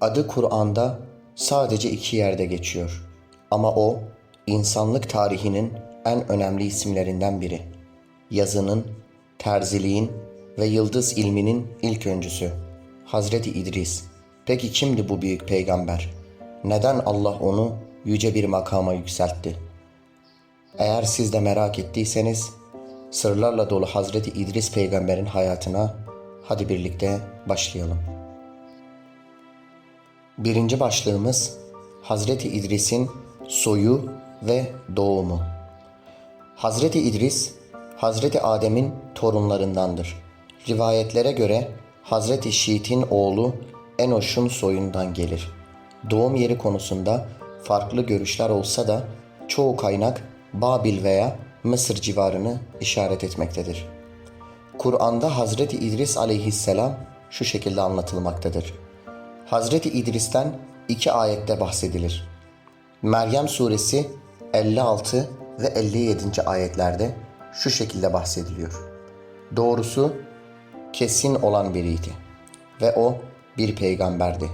Adı Kur'an'da sadece iki yerde geçiyor. Ama o insanlık tarihinin en önemli isimlerinden biri. Yazının, terziliğin ve yıldız ilminin ilk öncüsü. Hazreti İdris. Peki kimdi bu büyük peygamber? Neden Allah onu yüce bir makama yükseltti? Eğer siz de merak ettiyseniz sırlarla dolu Hazreti İdris peygamberin hayatına hadi birlikte başlayalım. Birinci başlığımız Hazreti İdris'in soyu ve doğumu. Hazreti İdris, Hazreti Adem'in torunlarındandır. Rivayetlere göre Hazreti Şiit'in oğlu Enoş'un soyundan gelir. Doğum yeri konusunda farklı görüşler olsa da çoğu kaynak Babil veya Mısır civarını işaret etmektedir. Kur'an'da Hazreti İdris aleyhisselam şu şekilde anlatılmaktadır. Hazreti İdris'ten iki ayette bahsedilir. Meryem suresi 56 ve 57. ayetlerde şu şekilde bahsediliyor. Doğrusu kesin olan biriydi ve o bir peygamberdi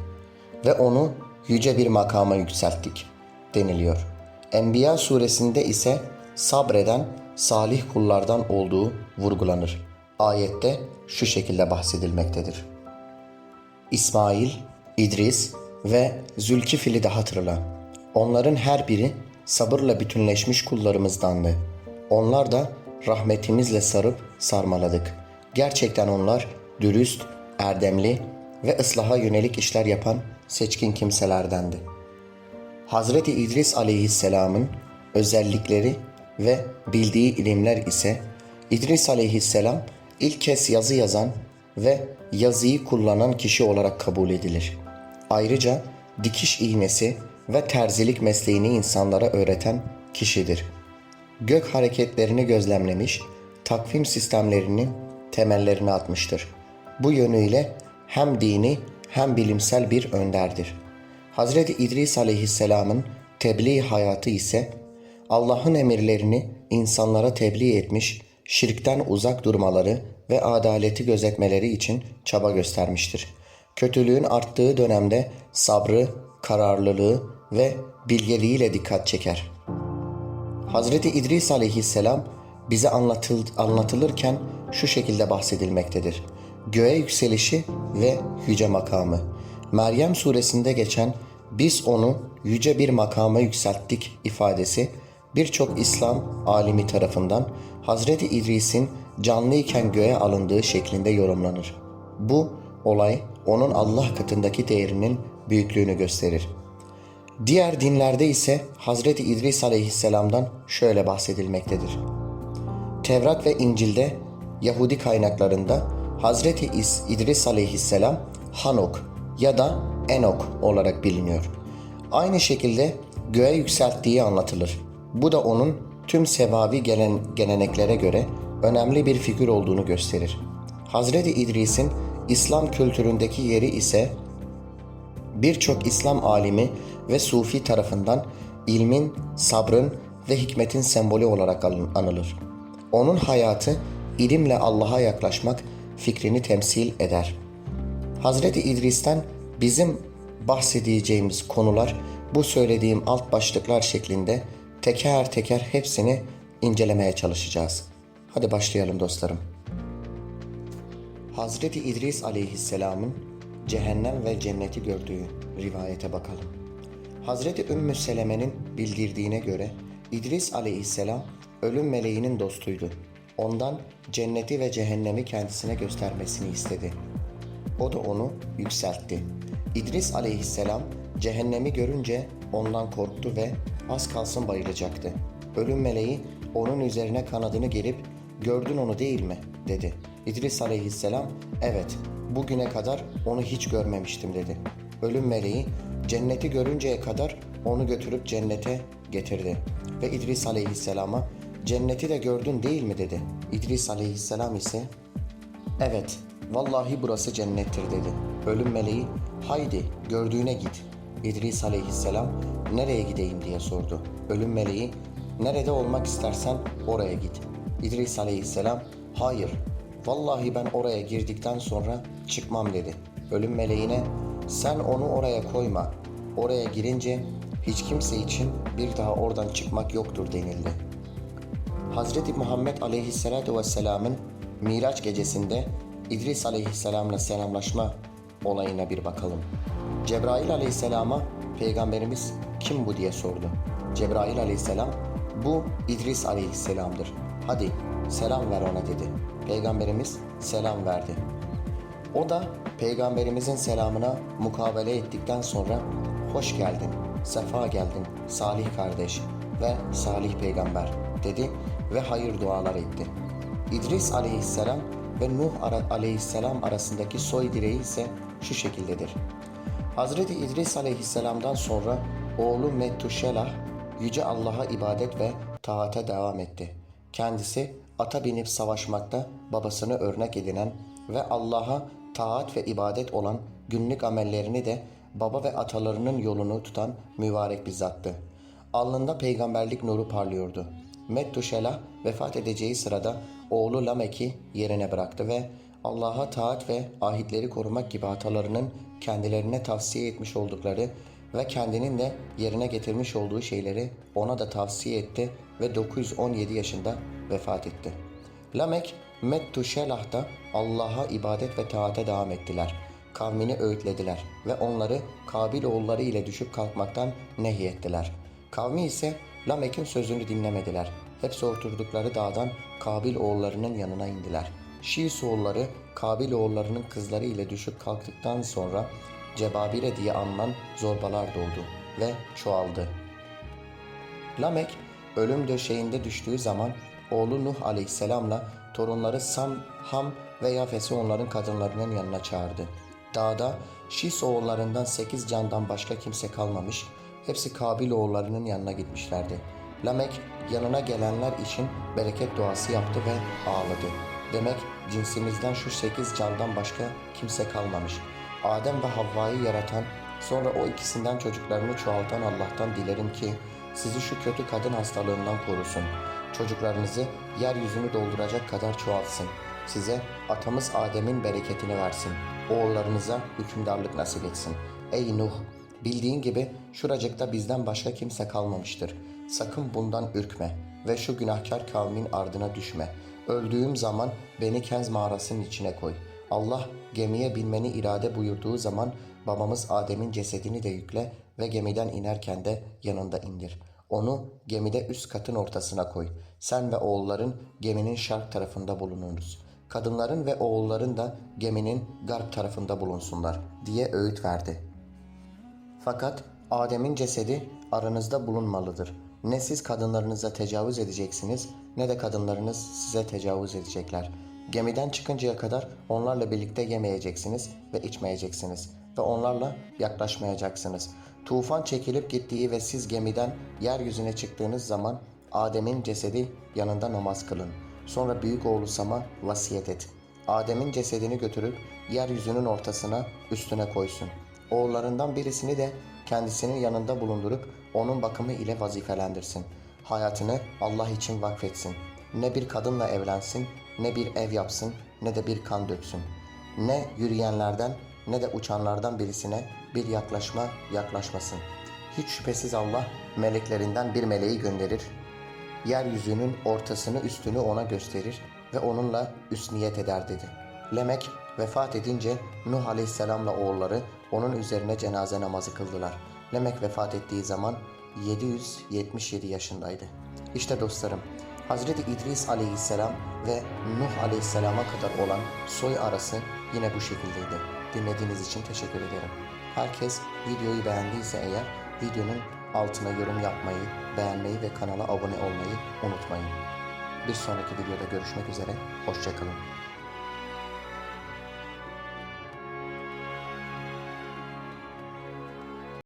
ve onu yüce bir makama yükselttik deniliyor. Enbiya suresinde ise sabreden salih kullardan olduğu vurgulanır. Ayette şu şekilde bahsedilmektedir. İsmail, İdris ve Zülkifil'i de hatırla. Onların her biri sabırla bütünleşmiş kullarımızdandı. Onlar da rahmetimizle sarıp sarmaladık. Gerçekten onlar dürüst, erdemli ve ıslaha yönelik işler yapan seçkin kimselerdendi. Hazreti İdris aleyhisselamın özellikleri ve bildiği ilimler ise İdris aleyhisselam ilk kez yazı yazan ve yazıyı kullanan kişi olarak kabul edilir. Ayrıca dikiş iğnesi ve terzilik mesleğini insanlara öğreten kişidir. Gök hareketlerini gözlemlemiş, takvim sistemlerinin temellerini atmıştır. Bu yönüyle hem dini hem bilimsel bir önderdir. Hazreti İdris aleyhisselamın tebliğ hayatı ise Allah'ın emirlerini insanlara tebliğ etmiş, şirkten uzak durmaları ve adaleti gözetmeleri için çaba göstermiştir. Kötülüğün arttığı dönemde sabrı, kararlılığı ve bilgeliğiyle dikkat çeker. Hazreti İdris aleyhisselam bize anlatıl, anlatılırken şu şekilde bahsedilmektedir. Göğe yükselişi ve yüce makamı. Meryem suresinde geçen biz onu yüce bir makama yükselttik ifadesi birçok İslam alimi tarafından Hazreti İdris'in canlıyken göğe alındığı şeklinde yorumlanır. Bu olay onun Allah katındaki değerinin büyüklüğünü gösterir. Diğer dinlerde ise Hazreti İdris aleyhisselamdan şöyle bahsedilmektedir. Tevrat ve İncil'de Yahudi kaynaklarında Hazreti İdris aleyhisselam Hanok ya da Enok olarak biliniyor. Aynı şekilde göğe yükselttiği anlatılır. Bu da onun tüm sevavi gelen, geleneklere göre önemli bir figür olduğunu gösterir. Hazreti İdris'in İslam kültüründeki yeri ise birçok İslam alimi ve sufi tarafından ilmin, sabrın ve hikmetin sembolü olarak anılır. Onun hayatı ilimle Allah'a yaklaşmak fikrini temsil eder. Hazreti İdris'ten bizim bahsedeceğimiz konular bu söylediğim alt başlıklar şeklinde teker teker hepsini incelemeye çalışacağız. Hadi başlayalım dostlarım. Hazreti İdris aleyhisselamın cehennem ve cenneti gördüğü rivayete bakalım. Hazreti Ümmü Seleme'nin bildirdiğine göre İdris aleyhisselam ölüm meleğinin dostuydu. Ondan cenneti ve cehennemi kendisine göstermesini istedi. O da onu yükseltti. İdris aleyhisselam cehennemi görünce ondan korktu ve az kalsın bayılacaktı. Ölüm meleği onun üzerine kanadını gerip gördün onu değil mi dedi. İdris aleyhisselam evet bugüne kadar onu hiç görmemiştim dedi. Ölüm meleği cenneti görünceye kadar onu götürüp cennete getirdi. Ve İdris aleyhisselama cenneti de gördün değil mi dedi. İdris aleyhisselam ise evet vallahi burası cennettir dedi. Ölüm meleği haydi gördüğüne git. İdris aleyhisselam nereye gideyim diye sordu. Ölüm meleği nerede olmak istersen oraya git. İdris aleyhisselam hayır vallahi ben oraya girdikten sonra çıkmam dedi. Ölüm meleğine Sen onu oraya koyma. Oraya girince hiç kimse için bir daha oradan çıkmak yoktur denildi. Hazreti Muhammed Aleyhisselatü Vesselam'ın Miraç gecesinde İdris Aleyhisselam'la selamlaşma olayına bir bakalım. Cebrail Aleyhisselam'a Peygamberimiz kim bu diye sordu. Cebrail Aleyhisselam bu İdris Aleyhisselam'dır. Hadi selam ver ona dedi. Peygamberimiz selam verdi. O da peygamberimizin selamına mukabele ettikten sonra hoş geldin, sefa geldin salih kardeş ve salih peygamber dedi ve hayır dualar etti. İdris aleyhisselam ve Nuh aleyhisselam arasındaki soy direği ise şu şekildedir. Hazreti İdris aleyhisselamdan sonra oğlu Mettuşelah Yüce Allah'a ibadet ve taata devam etti. Kendisi ata binip savaşmakta babasını örnek edinen ve Allah'a taat ve ibadet olan günlük amellerini de baba ve atalarının yolunu tutan mübarek bir zattı. Alnında peygamberlik nuru parlıyordu. Mettuşelah vefat edeceği sırada oğlu Lamek'i yerine bıraktı ve Allah'a taat ve ahitleri korumak gibi atalarının kendilerine tavsiye etmiş oldukları ve kendinin de yerine getirmiş olduğu şeyleri ona da tavsiye etti ve 917 yaşında vefat etti. Lamek, Mettuşelah da Allah'a ibadet ve taate devam ettiler. Kavmini öğütlediler ve onları Kabil oğulları ile düşüp kalkmaktan nehyettiler. Kavmi ise Lamek'in sözünü dinlemediler. Hepsi oturdukları dağdan Kabil oğullarının yanına indiler. Şiis oğulları Kabil oğullarının kızları ile düşüp kalktıktan sonra Cebabire diye anılan zorbalar doğdu ve çoğaldı. Lamek ölüm döşeğinde düştüğü zaman oğlu Nuh aleyhisselamla torunları Sam, Ham ve Yafes'i onların kadınlarının yanına çağırdı. Dağda Şis oğullarından sekiz candan başka kimse kalmamış, hepsi Kabil oğullarının yanına gitmişlerdi. Lamek yanına gelenler için bereket duası yaptı ve ağladı. Demek cinsimizden şu sekiz candan başka kimse kalmamış. Adem ve Havva'yı yaratan, sonra o ikisinden çocuklarını çoğaltan Allah'tan dilerim ki sizi şu kötü kadın hastalığından korusun. Çocuklarınızı yeryüzünü dolduracak kadar çoğalsın. Size atamız Adem'in bereketini versin. Oğullarınıza hükümdarlık nasip etsin. Ey Nuh! Bildiğin gibi şuracıkta bizden başka kimse kalmamıştır. Sakın bundan ürkme ve şu günahkar kavmin ardına düşme. Öldüğüm zaman beni Kenz mağarasının içine koy. Allah gemiye binmeni irade buyurduğu zaman babamız Adem'in cesedini de yükle ve gemiden inerken de yanında indir. Onu gemide üst katın ortasına koy. Sen ve oğulların geminin şark tarafında bulununuz. Kadınların ve oğulların da geminin garp tarafında bulunsunlar diye öğüt verdi. Fakat Adem'in cesedi aranızda bulunmalıdır. Ne siz kadınlarınıza tecavüz edeceksiniz ne de kadınlarınız size tecavüz edecekler. Gemiden çıkıncaya kadar onlarla birlikte yemeyeceksiniz ve içmeyeceksiniz ve onlarla yaklaşmayacaksınız. Tufan çekilip gittiği ve siz gemiden yeryüzüne çıktığınız zaman Adem'in cesedi yanında namaz kılın. Sonra büyük oğlu Sam'a vasiyet et. Adem'in cesedini götürüp yeryüzünün ortasına üstüne koysun. Oğullarından birisini de kendisinin yanında bulundurup onun bakımı ile vazifelendirsin. Hayatını Allah için vakfetsin. Ne bir kadınla evlensin, ne bir ev yapsın, ne de bir kan döksün. Ne yürüyenlerden ne de uçanlardan birisine bir yaklaşma yaklaşmasın. Hiç şüphesiz Allah meleklerinden bir meleği gönderir. Yeryüzünün ortasını üstünü ona gösterir ve onunla üsniyet eder dedi. Lemek vefat edince Nuh Aleyhisselam'la oğulları onun üzerine cenaze namazı kıldılar. Lemek vefat ettiği zaman 777 yaşındaydı. İşte dostlarım, Hazreti İdris Aleyhisselam ve Nuh Aleyhisselam'a kadar olan soy arası yine bu şekildeydi. Dinlediğiniz için teşekkür ederim. Herkes videoyu beğendiyse eğer videonun altına yorum yapmayı, beğenmeyi ve kanala abone olmayı unutmayın. Bir sonraki videoda görüşmek üzere, hoşçakalın.